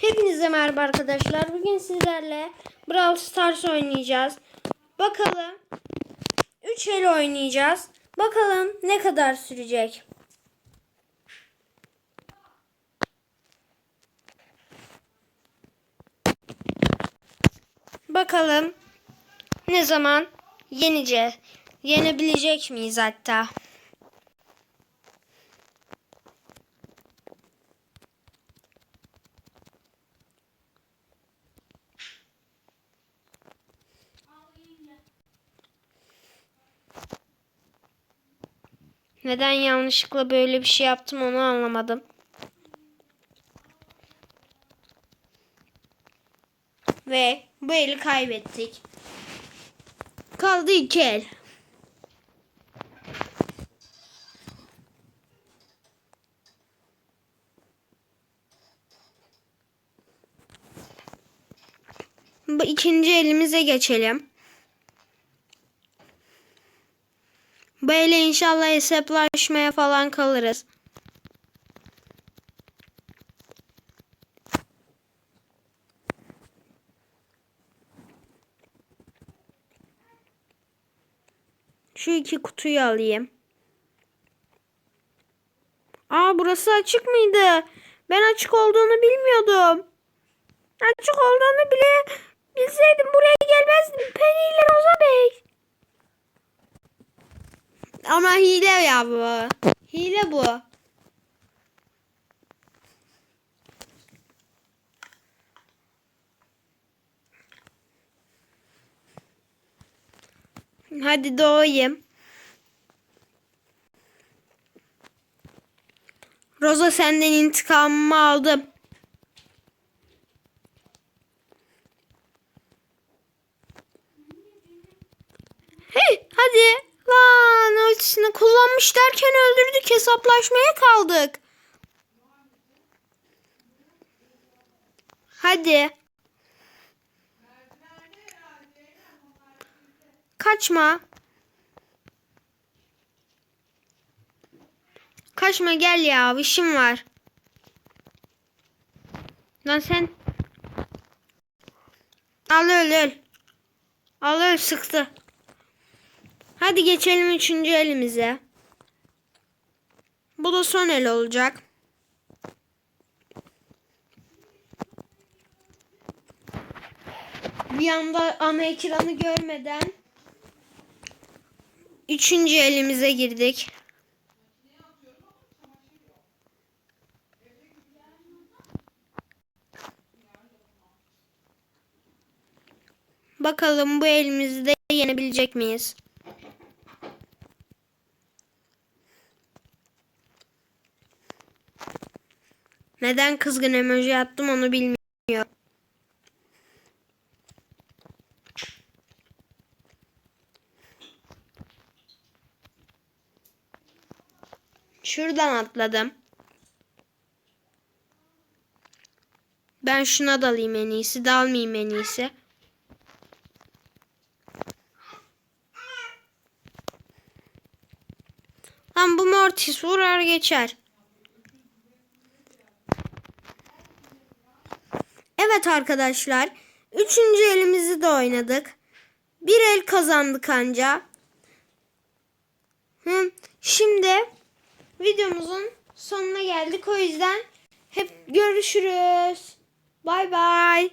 Hepinize merhaba arkadaşlar. Bugün sizlerle Brawl Stars oynayacağız. Bakalım 3 el oynayacağız. Bakalım ne kadar sürecek. Bakalım ne zaman yeneceğiz. Yenebilecek miyiz hatta? Neden yanlışlıkla böyle bir şey yaptım onu anlamadım. Ve bu eli kaybettik. Kaldı iki el. Bu ikinci elimize geçelim. Böyle inşallah hesaplaşmaya falan kalırız. Şu iki kutuyu alayım. Aa burası açık mıydı? Ben açık olduğunu bilmiyordum. Açık olduğunu bile bilseydim buraya gelmezdim. Penny ile Rosa Bey. Ama hile ya bu. Hile bu. Hadi doğayım. Rosa senden intikamımı aldım. Hey hadi. Ultisini kullanmış derken öldürdük. Hesaplaşmaya kaldık. Hadi. Kaçma. Kaçma gel ya. işim var. Lan sen. Al öl öl. Al öl sıktı. Hadi geçelim üçüncü elimize. Bu da son el olacak. Bir anda ana ekranı görmeden üçüncü elimize girdik. Bakalım bu elimizde yenebilecek miyiz? Neden kızgın emoji attım onu bilmiyorum. Şuradan atladım. Ben şuna dalayım en iyisi. Dalmayayım en iyisi. Lan bu Mortis vurar geçer. Evet arkadaşlar. Üçüncü elimizi de oynadık. Bir el kazandık anca. Hı, Şimdi videomuzun sonuna geldik. O yüzden hep görüşürüz. Bay bay.